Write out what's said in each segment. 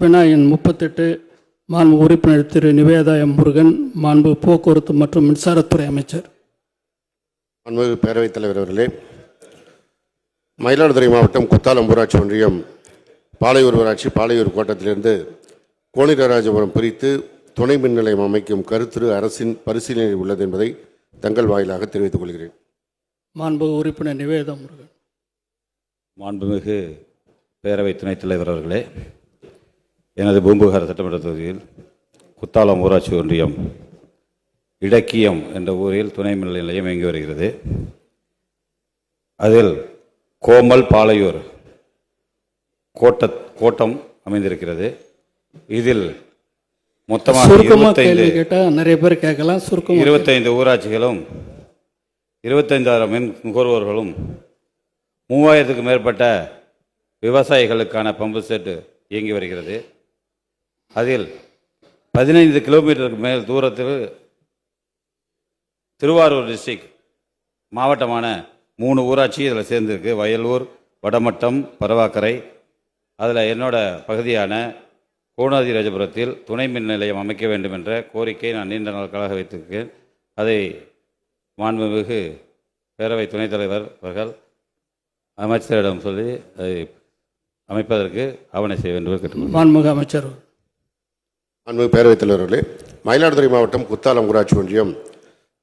வினாயன் முப்பத்தெட்டு மாண்பு உறுப்பினர் திரு நிவேதா எம் முருகன் மாண்பு போக்குவரத்து மற்றும் மின்சாரத்துறை அமைச்சர். அன்பு பேரவைத் தலைவர் அவர்களே மயிலாடுதுறை மாவட்டம் குத்தாலம் ஊராட்சி ஒன்றியம் பாலையூர் ஊராட்சி பாலையூர் கோட்டத்திலிருந்து கோணிரராஜபுரம் பிரித்து துணை மின் நிலையம் அமைக்கும் கருத்துரு அரசின் பரிசீலனையில் உள்ளது என்பதை தங்கள் வாயிலாக தெரிவித்துக் கொள்கிறேன். மாண்பு உறுப்பினர் நிவேதா முருகன். மாண்புமிகு பேரவை துணைத் தலைவர் அவர்களே எனது பூம்புகார் சட்டமன்ற தொகுதியில் குத்தாலம் ஊராட்சி ஒன்றியம் இடக்கியம் என்ற ஊரில் துணை மின் நிலையம் இயங்கி வருகிறது. அதில் கோமல் பாலையூர் கோட்ட கோட்டம் அமைந்திருக்கிறது. இதில் மொத்தமாக நிறைய பேர் கேட்கலாம். சுருக்கமாக இருபத்தைந்து ஊராட்சிகளும் இருபத்தைந்தாயிரம் மின் நுகர்வோர்களும் மூவாயிரத்துக்கும் மேற்பட்ட விவசாயிகளுக்கான பம்பு செட்டு இயங்கி வருகிறது. அதில் பதினைந்து கிலோமீட்டருக்கு மேல் தூரத்தில் திருவாரூர் டிஸ்ட்ரிக் மாவட்டமான மூணு ஊராட்சி இதில் சேர்ந்துருக்கு. வயலூர் வடமட்டம் பரவாக்கரை. அதில் என்னோட பகுதியான கோணாதி ராஜபுரத்தில் துணை மின் நிலையம் அமைக்க வேண்டும் என்ற கோரிக்கை நான் நீண்ட நாட்களாக வைத்திருக்கிறேன் அதை மாண்புமிகு பேரவை துணைத் தலைவர் அவர்கள் அமைச்சரிடம் சொல்லி அதை அமைப்பதற்கு ஆவணை செய்ய வேண்டும் என்று கேட்டுக்கொள்கிறேன். மாண்புமிகு அமைச்சர் அன்பு பேரவைத் தலைவர்களே மயிலாடுதுறை மாவட்டம் குத்தாலம் ஊராட்சி ஒன்றியம்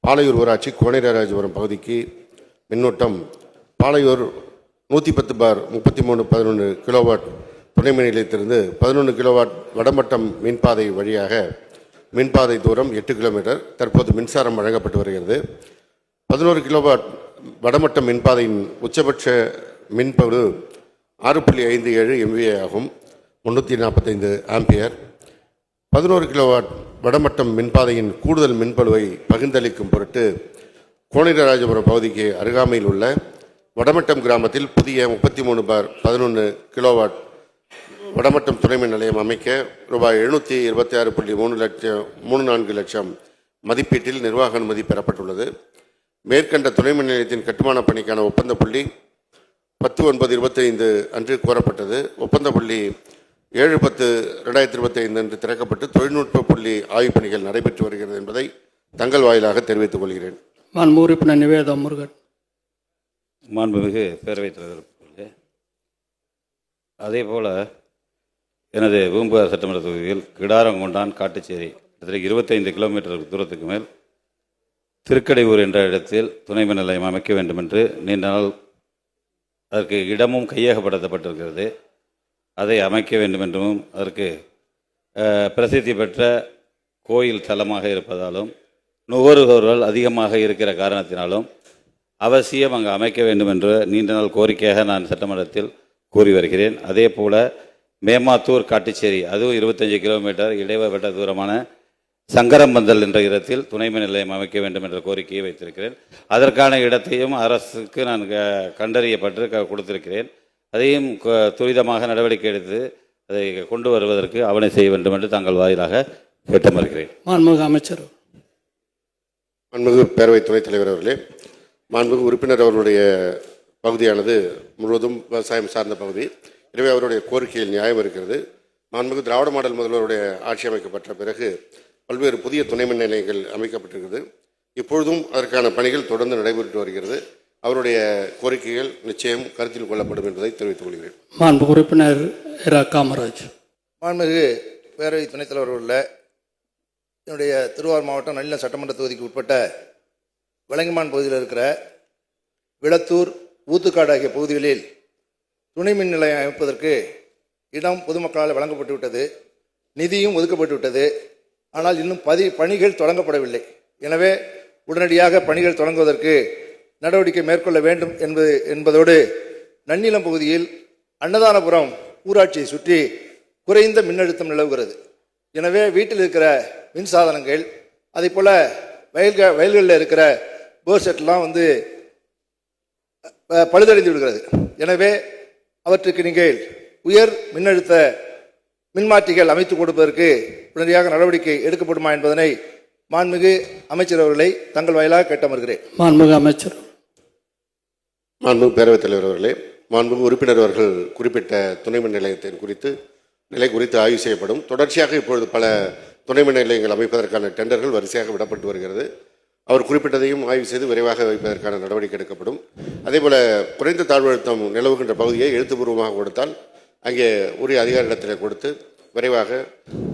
பாலையூர் ஊராட்சி கோனேராஜபுரம் பகுதிக்கு மின்னோட்டம் பாலையூர் நூற்றி பத்து பார் முப்பத்தி மூணு பதினொன்று கிலோவாட் துணை மின் நிலையத்திலிருந்து பதினொன்று கிலோவாட் வடமட்டம் மின்பாதை வழியாக மின்பாதை தூரம் எட்டு கிலோமீட்டர் தற்போது மின்சாரம் வழங்கப்பட்டு வருகிறது. பதினோரு கிலோவாட் வடமட்டம் மின்பாதையின் உச்சபட்ச மின்பளு ஆறு புள்ளி ஐந்து ஏழு எம்விஏ ஆகும். முந்நூற்றி நாற்பத்தைந்து ஆம்பியர். பதினோரு கிலோவாட் வடமட்டம் மின்பாதையின் கூடுதல் மின்பளுவை பகிர்ந்தளிக்கும் பொருட்டு கோணிரராஜபுரம் பகுதிக்கு அருகாமையில் உள்ள வடமட்டம் கிராமத்தில் புதிய முப்பத்தி மூணு பார் பதினொன்று கிலோவாட் வடமட்டம் துணைமின் நிலையம் அமைக்க ரூபாய் எழுநூற்றி இருபத்தி ஆறு புள்ளி மூணு லட்சம் மூணு நான்கு லட்சம் மதிப்பீட்டில் நிர்வாக அனுமதி பெறப்பட்டுள்ளது. மேற்கண்ட துணைமின் நிலையத்தின் கட்டுமான பணிக்கான ஒப்பந்த புள்ளி பத்து ஒன்பது இருபத்தைந்து அன்று கோரப்பட்டது. ஒப்பந்த புள்ளி ஏழு பத்து ரெண்டாயிரத்தி இருபத்தைந்து அன்று திறக்கப்பட்டு தொழில்நுட்ப புள்ளி ஆய்வுப் பணிகள் நடைபெற்று வருகிறது என்பதை தங்கள் வாயிலாக தெரிவித்துக் கொள்கிறேன். மாண்பு உறுப்பினர் நிவேதா முருகன். மாண்புமிகு பேரவைத் தலைவர் அதே போல் எனது பூம்புகார் சட்டமன்ற தொகுதியில் கிடாரங்கொண்டான் காட்டுச்சேரி கிட்டத்தட்ட இருபத்தைந்து கிலோமீட்டர் தூரத்துக்கு மேல் திருக்கடையூர் என்ற இடத்தில் துணை மின் நிலையம் அமைக்க வேண்டும் என்று நீண்ட நாள் அதற்கு இடமும் கையகப்படுத்தப்பட்டிருக்கிறது. அதை அமைக்க வேண்டும் என்றும் அதற்கு பிரசித்தி பெற்ற கோயில் தலமாக இருப்பதாலும் நுகர்வோர்கள் அதிகமாக இருக்கிற காரணத்தினாலும் அவசியம் அங்கு அமைக்க வேண்டும் என்று நீண்ட நாள் கோரிக்கையாக நான் சட்டமன்றத்தில் கூறி வருகிறேன். அதே போல மேமாத்தூர் காட்டுச்சேரி அதுவும் இருபத்தஞ்சு கிலோமீட்டர் இடைவெட்ட தூரமான சங்கரம்பந்தல் என்ற இடத்தில் துணை மின் நிலையம் அமைக்க வேண்டும் என்ற கோரிக்கையை வைத்திருக்கிறேன். அதற்கான இடத்தையும் அரசுக்கு நான் க- கண்டறியப்பட்டு க- கொடுத்திருக்கிறேன். அதையும் துரிதமாக நடவடிக்கை எடுத்து அதை கொண்டு வருவதற்கு ஆவணை செய்ய வேண்டும் என்று தங்கள் வாயிலாக கேட்டு மறுக்கிறேன் மாண்புமிகு அமைச்சர். மாண்புமிகு பேரவைத் துணைத் தலைவர் அவர்களே மாண்புமிகு உறுப்பினர் அவர்களுடைய பகுதியானது முழுவதும் விவசாயம் சார்ந்த பகுதி. எனவே அவருடைய கோரிக்கையில் நியாயம் இருக்கிறது. மாண்புமிகு திராவிட மாடல் முதல்வருடைய ஆட்சி அமைக்கப்பட்ட பிறகு பல்வேறு புதிய துணை மின் நிலையங்கள் அமைக்கப்பட்டிருக்கிறது. இப்பொழுதும் அதற்கான பணிகள் தொடர்ந்து நடைபெற்று வருகிறது. அவருடைய கோரிக்கைகள் நிச்சயம் கருத்தில் கொள்ளப்படும் என்பதை தெரிவித்துக் கொள்கிறேன். மாண்பு உறுப்பினர் இரா காமராஜ். மாண்புமிகு பேரவை துணைத் தலைவர் உள்ள என்னுடைய திருவாரூர் மாவட்டம் நல்ல சட்டமன்ற தொகுதிக்கு உட்பட்ட விலங்குமான் பகுதியில் இருக்கிற விளத்தூர் ஊத்துக்காடு ஆகிய பகுதிகளில் துணை மின் நிலையம் அமைப்பதற்கு இடம் பொதுமக்களால் வழங்கப்பட்டு விட்டது நிதியும் ஒதுக்கப்பட்டு விட்டது ஆனால் இன்னும் பதி பணிகள் தொடங்கப்படவில்லை. எனவே உடனடியாக பணிகள் தொடங்குவதற்கு நடவடிக்கை மேற்கொள்ள வேண்டும் என்பது என்பதோடு நன்னிலம் பகுதியில் அன்னதானபுரம் ஊராட்சியை சுற்றி குறைந்த மின்னழுத்தம் நிலவுகிறது. எனவே வீட்டில் இருக்கிற மின் சாதனங்கள் அதே போல் வயல்க வயல்களில் இருக்கிற போர் செட்லாம் வந்து பழுதடைந்து விடுகிறது. எனவே அவற்றுக்கு நீங்கள் உயர் மின்னழுத்த மின்மாற்றிகள் அமைத்து கொடுப்பதற்கு உடனடியாக நடவடிக்கை எடுக்கப்படுமா என்பதனை மாண்புமிகு அமைச்சர் அவர்களை தங்கள் வாயிலாக கேட்டமர்கிறேன். மாண்புமிகு அமைச்சர். மாண்புமிகு பேரவைத் தலைவர் அவர்களே மாண்புமிகு உறுப்பினர் அவர்கள் குறிப்பிட்ட துணை மின் நிலையத்தின் குறித்து நிலை குறித்து ஆய்வு செய்யப்படும். தொடர்ச்சியாக இப்பொழுது பல துணை மின் நிலையங்கள் அமைப்பதற்கான டெண்டர்கள் வரிசையாக விடப்பட்டு வருகிறது. அவர் குறிப்பிட்டதையும் ஆய்வு செய்து விரைவாக வைப்பதற்கான நடவடிக்கை எடுக்கப்படும். அதேபோல குறைந்த தாழ்வழுத்தம் நிலவுகின்ற பகுதியை எழுத்துப்பூர்வமாக கொடுத்தால் அங்கே உரிய அதிகாரிடத்தில் கொடுத்து விரைவாக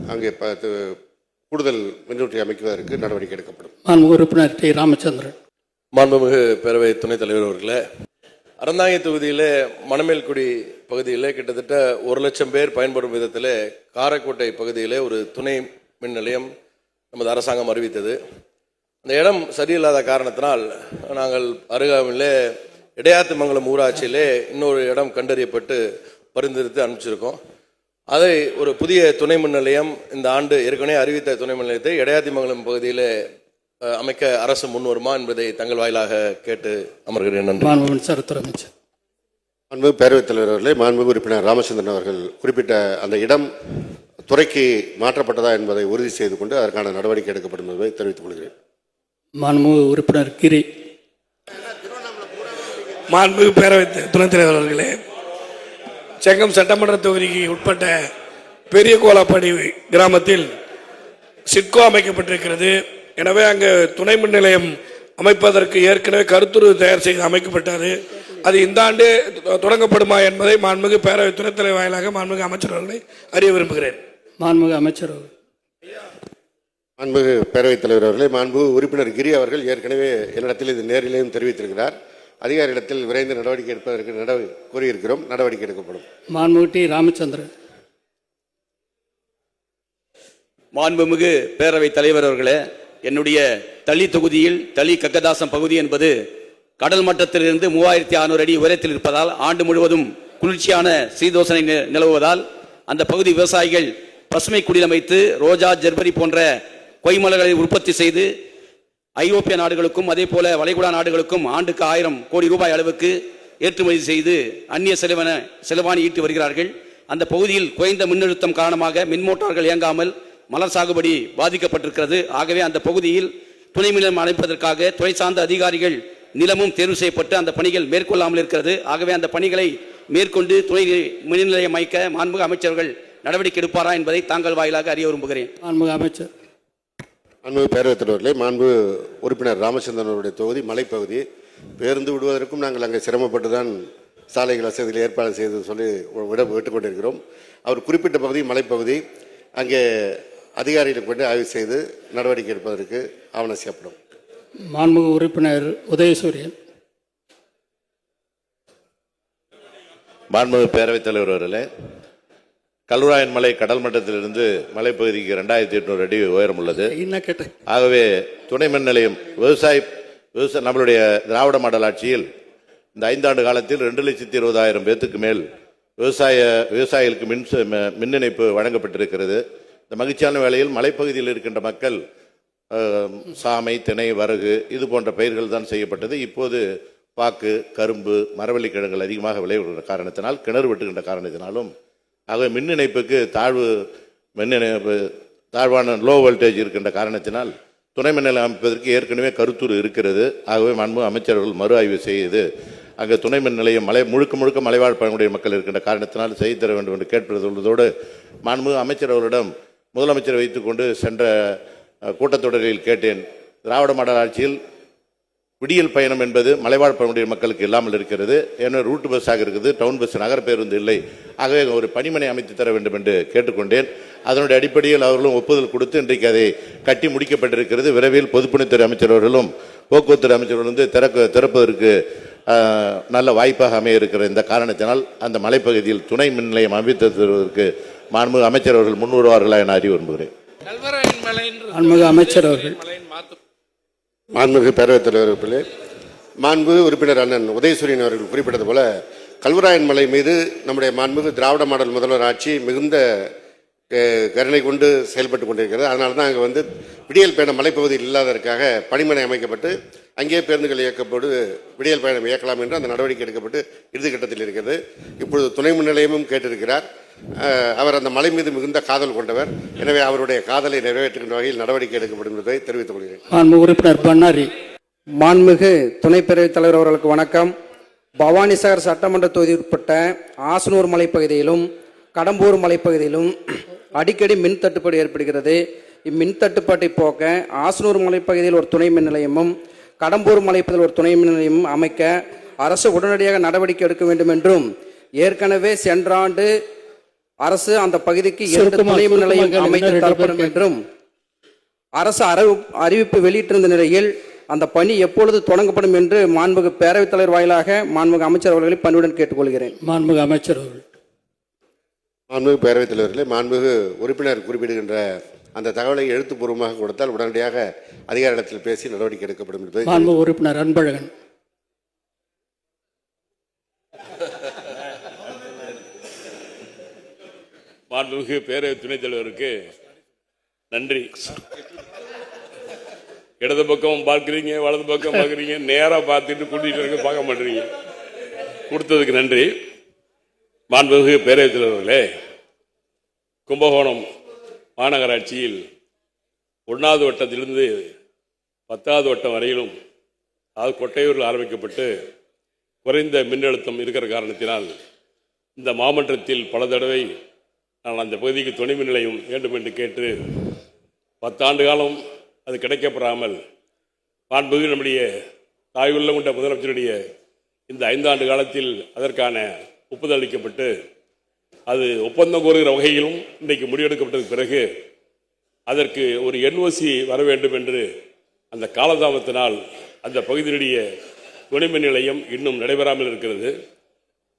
அங்கே ப- து- கூடுதல் மின்னூற்றி அமைக்குவதற்கு நடவடிக்கை எடுக்கப்படும். மாண்பு உறுப்பினர் டி. ராமச்சந்திரன். மாண்புமிகு பேரவை துணைத் தலைவர் அவர்களே அறந்தாங்கி தொகுதியிலே மணமேல்குடி பகுதியிலே கிட்டத்தட்ட ஒரு லட்சம் பேர் பயன்படும் விதத்தில் காரைக்கோட்டை பகுதியிலே ஒரு துணை மின் நிலையம் நமது அரசாங்கம் அறிவித்தது. அந்த இடம் சரியில்லாத காரணத்தினால் நாங்கள் அருகாமையிலே இடையாத்துமங்கலம் ஊராட்சியிலே இன்னொரு இடம் கண்டறியப்பட்டு பரிந்துரைத்து அனுப்பிச்சிருக்கோம். அதை ஒரு புதிய துணை மின் நிலையம் இந்த ஆண்டு ஏற்கனவே அறிவித்த துணை மின் நிலையத்தை இடையாத்திமங்கலம் பகுதியிலே அமைக்க அரசு முன் வருமா என்பதை தங்கள் வாயிலாக கேட்டு அமர்கிறேன். நன்றி. மாண்பு மின்சாரத்துறை அமைச்சர். மாண்புமிகு பேரவைத் தலைவர் அவர்களே மாண்புமிகு உறுப்பினர் ராமச்சந்திரன் அவர்கள் குறிப்பிட்ட அந்த இடம் துறைக்கு மாற்றப்பட்டதா என்பதை உறுதி செய்து கொண்டு அதற்கான நடவடிக்கை எடுக்கப்படும் என்பதை தெரிவித்துக் கொள்கிறேன். மாண்புமிகு உறுப்பினர் கிரி. மாண்புமிகு பேரவை துணைத் தலைவர் அவர்களே செங்கம் சட்டமன்ற தொகுதிக்கு உட்பட்ட பெரிய கோலாப்படி கிராமத்தில் சிட்கோ அமைக்கப்பட்டிருக்கிறது. எனவே அங்கு துணை மின் நிலையம் அமைப்பதற்கு ஏற்கனவே கருத்துரு தயார் செய்து அமைக்கப்பட்டது அது இந்த ஆண்டு தொடங்கப்படுமா என்பதை மாண்புமிகு பேரவை துணைத் தலைவர் வாயிலாக மாண்புமிகு அமைச்சர் அவர்களை அறிய விரும்புகிறேன். மாண்புமிகு அமைச்சர் மாண்புமிகு பேரவைத் தலைவர் அவர்களே மாண்புமிகு உறுப்பினர் கிரி அவர்கள் ஏற்கனவே என்னிடத்தில் இது நேரிலேயும் தெரிவித்திருக்கிறார். அதிகாரியிடத்தில் விரைந்து நடவடிக்கை எடுப்பதற்கு நடவ கூறியிருக்கிறோம் நடவடிக்கை எடுக்கப்படும். மாண்புமிகு டி. ராமச்சந்திரன். மாண்புமிகு பேரவைத் தலைவர் அவர்களே என்னுடைய தளி தொகுதியில் தளி கக்கதாசம் பகுதி என்பது கடல் மட்டத்திலிருந்து மூவாயிரத்தி அறுநூறு அடி உயரத்தில் இருப்பதால் ஆண்டு முழுவதும் குளிர்ச்சியான சீதோசனை நிலவுவதால் அந்த பகுதி விவசாயிகள் பசுமை குடிலமைத்து ரோஜா ஜெர்பரி போன்ற கொய்மலர்களை உற்பத்தி செய்து ஐரோப்பிய நாடுகளுக்கும் அதே போல வளைகுடா நாடுகளுக்கும் ஆண்டுக்கு ஆயிரம் கோடி ரூபாய் அளவுக்கு ஏற்றுமதி செய்து அந்நிய செலவன செலவாணி ஈட்டி வருகிறார்கள். அந்த பகுதியில் குறைந்த மின்னழுத்தம் காரணமாக மின்மோட்டார்கள் இயங்காமல் மலர் சாகுபடி பாதிக்கப்பட்டிருக்கிறது. ஆகவே அந்த பகுதியில் துணை மின் நிலையம் அமைப்பதற்காக துறை சார்ந்த அதிகாரிகள் நிலமும் தேர்வு செய்யப்பட்டு அந்த பணிகள் மேற்கொள்ளாமல் இருக்கிறது. ஆகவே அந்த பணிகளை மேற்கொண்டு துணை மின் நிலையம் அமைக்க மாண்புமிகு அமைச்சர்கள் நடவடிக்கை எடுப்பாரா என்பதை தாங்கள் வாயிலாக அறிய விரும்புகிறேன். மாண்புமிகு அமைச்சர். மாண்புமிகு பேரவைத் தலைவர்களே மாண்பு உறுப்பினர் ராமச்சந்திரன் அவருடைய தொகுதி மலைப்பகுதி. பேருந்து விடுவதற்கும் நாங்கள் அங்கே சிரமப்பட்டு தான் சாலைகள் வசதியில் ஏற்பாடு செய்து சொல்லி விட விட்டுக் கொண்டிருக்கிறோம் அவர் குறிப்பிட்ட பகுதி மலைப்பகுதி. அங்கே அதிகாரிகளை கொண்டு ஆய்வு செய்து நடவடிக்கை எடுப்பதற்கு ஆவணம் செய்யப்படும் மாண்புமிகு உறுப்பினர் உதயசூரியன். மாண்புமிகு பேரவைத் தலைவர் அவர்களே கல்வராயன் மலை கடல் மட்டத்திலிருந்து மலைப்பகுதிக்கு ரெண்டாயிரத்தி எட்நூறு அடி உயரம் உள்ளது. என்ன கேட்டேன்? ஆகவே துணை மின் நிலையம் விவசாய விவசாய நம்மளுடைய திராவிட மாடல் ஆட்சியில் இந்த ஐந்தாண்டு காலத்தில் ரெண்டு லட்சத்தி இருபதாயிரம் பேத்துக்கு மேல் விவசாய விவசாயிகளுக்கு மின் மின் இணைப்பு வழங்கப்பட்டிருக்கிறது. இந்த மகிழ்ச்சியான வேளையில் மலைப்பகுதியில் இருக்கின்ற மக்கள் சாமை திணை வரகு இது போன்ற பயிர்கள் தான் செய்யப்பட்டது. இப்போது பாக்கு கரும்பு மரவள்ளி கிழங்குகள் அதிகமாக விளைவிடுகின்ற காரணத்தினால் கிணறு வெட்டுகின்ற காரணத்தினாலும் ஆகவே மின் இணைப்புக்கு தாழ்வு மின் இணைப்பு தாழ்வான லோ வோல்டேஜ் இருக்கின்ற காரணத்தினால் துணை மின் அமைப்பதற்கு ஏற்கனவே கருத்துரு இருக்கிறது. ஆகவே மண்பு அமைச்சர்கள் மறு ஆய்வு செய்து அங்கே துணை மின் நிலையம் மலை முழுக்க முழுக்க மலைவாழ் பழங்குடிய மக்கள் இருக்கின்ற காரணத்தினால் செய்து தர வேண்டும் என்று கேட்பதுள்ளதோடு மாண்பு அமைச்சர் அவர்களிடம் முதலமைச்சர் வைத்துக்கொண்டு சென்ற கூட்டத்தொடரில் கேட்டேன். திராவிட மாடல் ஆட்சியில் விடியல் பயணம் என்பது மலைவாழ் பழங்குடியின மக்களுக்கு இல்லாமல் இருக்கிறது. ஏன்னா ரூட் பஸ்ஸாக இருக்குது டவுன் பஸ் நகர பேருந்து இல்லை. ஆகவே ஒரு பணிமனை அமைத்து தர வேண்டும் என்று கேட்டுக்கொண்டேன். அதனுடைய அடிப்படையில் அவர்களும் ஒப்புதல் கொடுத்து இன்றைக்கு அதை கட்டி முடிக்கப்பட்டிருக்கிறது. விரைவில் பொதுப்பணித்துறை அமைச்சர் அவர்களும் அமைச்சர்களும் அமைச்சர் வந்து திறக்க திறப்பதற்கு நல்ல வாய்ப்பாக அமைய இருக்கிற இந்த காரணத்தினால் அந்த மலைப்பகுதியில் துணை மின் நிலையம் அமைத்து தருவதற்கு மாண்புமிகு அமைச்சர் அவர்கள் முன் வருவார்களா என அறிய விரும்புகிறேன். மாண்புமிகு அமைச்சர் அவர்கள். மாண்புமிகு பேரவைத் தலைவர் அவர்களே மாண்பு உறுப்பினர் அண்ணன் உதயசூரியன் அவர்கள் குறிப்பிட்டது போல கல்வராயன் மலை மீது நம்முடைய மாண்புமிகு திராவிட மாடல் முதல்வர் ஆட்சி மிகுந்த கருணை கொண்டு செயல்பட்டு கொண்டிருக்கிறது. அதனால தான் அங்கே வந்து விடியல் பயணம் மலைப்பகுதியில் இல்லாததற்காக பணிமனை அமைக்கப்பட்டு அங்கே பேருந்துகள் இயக்கப்பட்டு விடியல் பயணம் இயக்கலாம் என்று அந்த நடவடிக்கை எடுக்கப்பட்டு இறுதிக்கட்டத்தில் இருக்கிறது. இப்பொழுது துணை முன்னிலையமும் கேட்டிருக்கிறார். அவர் அந்த மலை மீது மிகுந்த காதல் கொண்டவர். எனவே அவருடைய காதலை நிறைவேற்றுகின்ற வகையில் நடவடிக்கை எடுக்கப்படும் என்பதை தெரிவித்துக் கொள்கிறேன். மாண்பு உறுப்பினர் பண்ணாரி மாண்புமிகு துணை பேரவைத் தலைவர் அவர்களுக்கு வணக்கம். பவானிசாகர் சட்டமன்ற தொகுதி உட்பட்ட ஆசனூர் மலைப்பகுதியிலும் கடம்பூர் மலைப்பகுதியிலும் அடிக்கடி மின் தட்டுப்பாடு ஏற்படுகிறது. இம்மின் தட்டுப்பாட்டை போக்க ஆசனூர் மலைப்பகுதியில் ஒரு துணை மின் நிலையமும் கடம்பூர் மலைப்பகுதியில் ஒரு துணை மின் நிலையமும் அமைக்க அரசு உடனடியாக நடவடிக்கை எடுக்க வேண்டும் என்றும் ஏற்கனவே சென்ற ஆண்டு அரசு அந்த பகுதிக்கு இரண்டு துணை மின் நிலையம் அமைத்து தரப்படும் என்றும் அரசு அறிவி- அறிவிப்பு வெளியிட்டிருந்த நிலையில் அந்த பணி எப்பொழுது தொடங்கப்படும் என்று மாண்புமிகு பேரவைத் தலைவர் வாயிலாக மாண்புமிகு அமைச்சர் அவர்களை பணிவுடன் கேட்டுக்கொள்கிறேன். மாண்புமிகு அமைச்சர் அவர்கள். மாண்புமிகு பேரவைத் தலைவர்களே மாண்புமிகு உறுப்பினர் குறிப்பிடுகின்ற அந்த தகவலை எழுத்துப்பூர்வமாக கொடுத்தால் உடனடியாக அதிகாரிடத்தில் பேசி நடவடிக்கை எடுக்கப்படும் என்பதை மாண்புமிகு உறுப்பினர் அன்பழகன். மாண்புமிகு பேரவை துணைத் தலைவருக்கு நன்றி. இடது பக்கம் பார்க்குறீங்க வலது பக்கம் பார்க்குறீங்க நேராக பார்த்துட்டு கூட்டிகிட்டு இருக்க பார்க்க மாட்டீங்க கொடுத்ததுக்கு நன்றி. மாண்புமிகு பேரவைத் தலைவர்களே கும்பகோணம் மாநகராட்சியில் ஒன்றாவது வட்டத்திலிருந்து பத்தாவது வட்டம் வரையிலும் அதாவது கொட்டையூரில் ஆரம்பிக்கப்பட்டு குறைந்த மின்னழுத்தம் இருக்கிற காரணத்தினால் இந்த மாமன்றத்தில் பல தடவை நான் அந்த பகுதிக்கு துணை மின் நிலையம் வேண்டும் என்று கேட்டு பத்தாண்டு காலம் அது கிடைக்கப்பெறாமல் மாண்புமிகு நம்முடைய தாய் உள்ளம் கொண்ட முதலமைச்சருடைய இந்த ஐந்தாண்டு காலத்தில் அதற்கான ஒப்புதல் அளிக்கப்பட்டு அது ஒப்பந்தம் கோருகிற வகையிலும் இன்றைக்கு முடிவெடுக்கப்பட்டதுக்கு பிறகு அதற்கு ஒரு என்ஓசி வர வேண்டும் என்று அந்த காலதாமத்தினால் அந்த பகுதியினுடைய துணைமின் நிலையம் இன்னும் நடைபெறாமல் இருக்கிறது.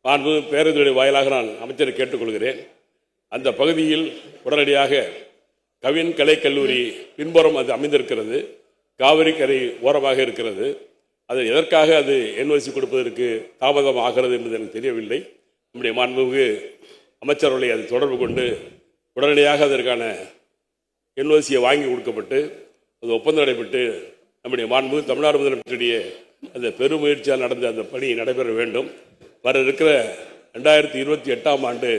நான் பேரவைத்துடைய வாயிலாக நான் அமைச்சரை கேட்டுக்கொள்கிறேன். அந்த பகுதியில் உடனடியாக கவின் கலை கல்லூரி பின்புறம் அது அமைந்திருக்கிறது. காவிரி கரை ஓரமாக இருக்கிறது. அது எதற்காக அது என்ஓசி கொடுப்பதற்கு தாமதம் ஆகிறது என்பது எனக்கு தெரியவில்லை. நம்முடைய மாண்புமிகு அமைச்சர்களை அது தொடர்பு கொண்டு உடனடியாக அதற்கான என்ஓசியை வாங்கி கொடுக்கப்பட்டு அது ஒப்பந்தம் நடைபெற்று நம்முடைய மாண்பு தமிழ்நாடு முதலமைச்சருடைய அந்த பெருமுயற்சியால் நடந்த அந்த பணி நடைபெற வேண்டும். வர இருக்கிற ரெண்டாயிரத்தி இருபத்தி எட்டாம் ஆண்டு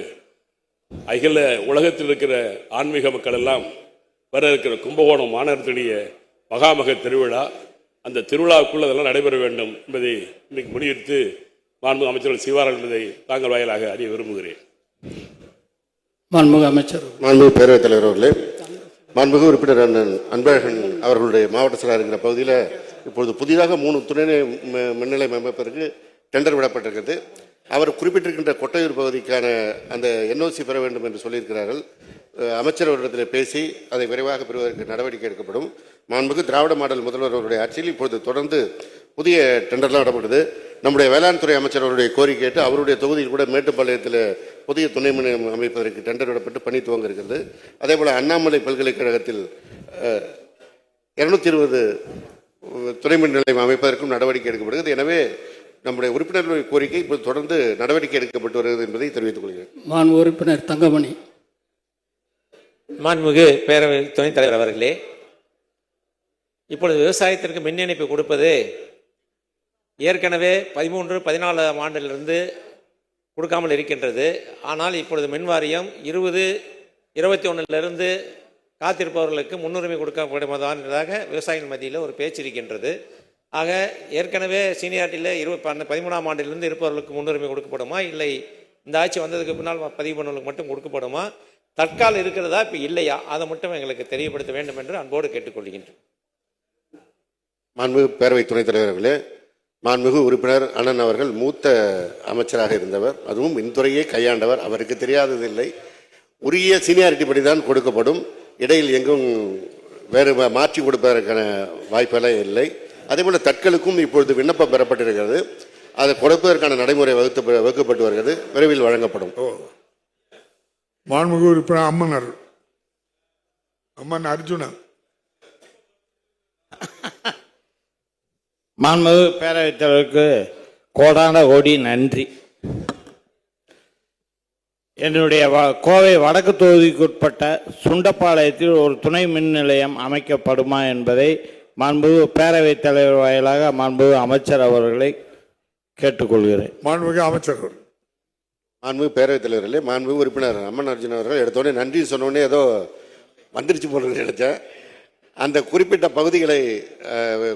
அகில உலகத்தில் இருக்கிற ஆன்மீக மக்கள் எல்லாம் வர இருக்கிற கும்பகோணம் மாநகரத்துடைய மகாமக திருவிழா அந்த திருவிழாவுக்குள் அதெல்லாம் நடைபெற வேண்டும் என்பதை இன்னைக்கு முடிவெடுத்து மாண்பு அமைச்சர்கள் செய்வார்கள் என்பதை தாங்கள் வாயிலாக அறிய விரும்புகிறேன். மாண்புமிகு அமைச்சர் மாண்புமிகு பேரவைத் தலைவர் அவர்களே மாண்புமிகு உறுப்பினர் அண்ணன் அன்பழகன் அவர்களுடைய மாவட்ட செயலாளர் இருக்கிற பகுதியில் இப்பொழுது புதிதாக மூணு துணை மின்நிலை மின் அமைப்பதற்கு டெண்டர் விடப்பட்டிருக்கிறது. அவர் குறிப்பிட்டிருக்கின்ற கொட்டையூர் பகுதிக்கான அந்த என்ஓசி பெற வேண்டும் என்று சொல்லியிருக்கிறார்கள். அமைச்சர் அவரிடத்தில் பேசி அதை விரைவாக பெறுவதற்கு நடவடிக்கை எடுக்கப்படும். மாண்புமிகு திராவிட மாடல் முதல்வர் அவருடைய ஆட்சியில் இப்பொழுது தொடர்ந்து புதிய டெண்டர்லாம் விடப்பட்டது நம்முடைய வேளாண் துறை அமைச்சர் அவருடைய கோரிக்கை கேட்டு அவருடைய தொகுதியில் கூட மேட்டுப்பாளையத்தில் புதிய துணை மின் அமைப்பதற்கு டெண்டர் விடப்பட்டு பணி துவங்க இருக்கிறது. அதே போல் அண்ணாமலை பல்கலைக்கழகத்தில் இருநூத்தி இருபது துணை மின் நிலையம் அமைப்பதற்கும் நடவடிக்கை எடுக்கப்படுகிறது. எனவே நம்முடைய உறுப்பினர்களுடைய கோரிக்கை இப்போது தொடர்ந்து நடவடிக்கை எடுக்கப்பட்டு வருகிறது என்பதை தெரிவித்துக் கொள்கிறேன். மாண்பு உறுப்பினர் தங்கமணி. மாண்புமிகு பேரவை துணைத் தலைவர் அவர்களே இப்பொழுது விவசாயத்திற்கு மின் இணைப்பு கொடுப்பது ஏற்கனவே பதிமூன்று பதினாலாம் ஆண்டிலிருந்து கொடுக்காமல் இருக்கின்றது. ஆனால் இப்பொழுது மின் வாரியம் இருபது இருபத்தி ஒன்றிலிருந்து காத்திருப்பவர்களுக்கு முன்னுரிமை கொடுக்கப்படுவதான் என்பதாக விவசாயிகள் மத்தியில் ஒரு பேச்சு இருக்கின்றது. ஆக ஏற்கனவே சீனியாரிட்டியில் இருபது பன்ன- பதிமூணாம் ஆண்டிலிருந்து இருப்பவர்களுக்கு முன்னுரிமை கொடுக்கப்படுமா? இல்லை இந்த ஆட்சி வந்ததுக்கு பின்னால் பதிவு பண்ணவர்களுக்கு மட்டும் கொடுக்கப்படுமா? தற்கால இருக்கிறதா? இப்போ இல்லையா? அதை மட்டும் எங்களுக்கு தெரியப்படுத்த வேண்டும் என்று அன்போடு கேட்டுக்கொள்கின்றேன். மாண்பு பேரவை துணைத் தலைவர்களே மாண்புமிகு உறுப்பினர் அண்ணன் அவர்கள் மூத்த அமைச்சராக இருந்தவர் அதுவும் மின்துறையே கையாண்டவர். அவருக்கு தெரியாததில்லை. உரிய சீனியாரிட்டி படி தான் கொடுக்கப்படும். இடையில் எங்கும் வேறு மாற்றி கொடுப்பதற்கான வாய்ப்பெல்லாம் இல்லை. அதேபோல் தட்களுக்கும் இப்பொழுது விண்ணப்பம் பெறப்பட்டிருக்கிறது. அதை கொடுப்பதற்கான நடைமுறை வகுத்து வகுக்கப்பட்டு வருகிறது. விரைவில் வழங்கப்படும். மாண்புமிகு உறுப்பினர் அம்மனர். அம்மன் அர்ஜுனன் மாண்புமிகு பேரவைத் தலைவருக்கு கோடான கோடி நன்றி. என்னுடைய வ- கோவை வடக்கு தொகுதிக்குட்பட்ட சுண்டப்பாளையத்தில் ஒரு துணை மின் நிலையம் அமைக்கப்படுமா என்பதை மாண்புமிகு பேரவைத் தலைவர் வாயிலாக மாண்புமிகு அமைச்சர் அவர்களை கேட்டுக்கொள்கிறேன். மாண்புமிகு அமைச்சர் அவர்கள். மாண்புமிகு பேரவைத் தலைவர்களே மாண்புமிகு உறுப்பினர் அம்மன் அர்ஜுன் அவர்கள் எடுத்தோடனே நன்றி சொன்னோடனே ஏதோ வந்துருச்சு போல நினைச்சேன். அந்த குறிப்பிட்ட பகுதிகளை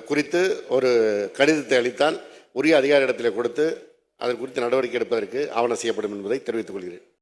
குறித்து ஒரு கடிதத்தை அளித்தால் உரிய அதிகார இடத்தில் கொடுத்து அதன் குறித்து நடவடிக்கை எடுப்பதற்கு ஆவணம் செய்யப்படும் என்பதை தெரிவித்துக் கொள்கிறேன்.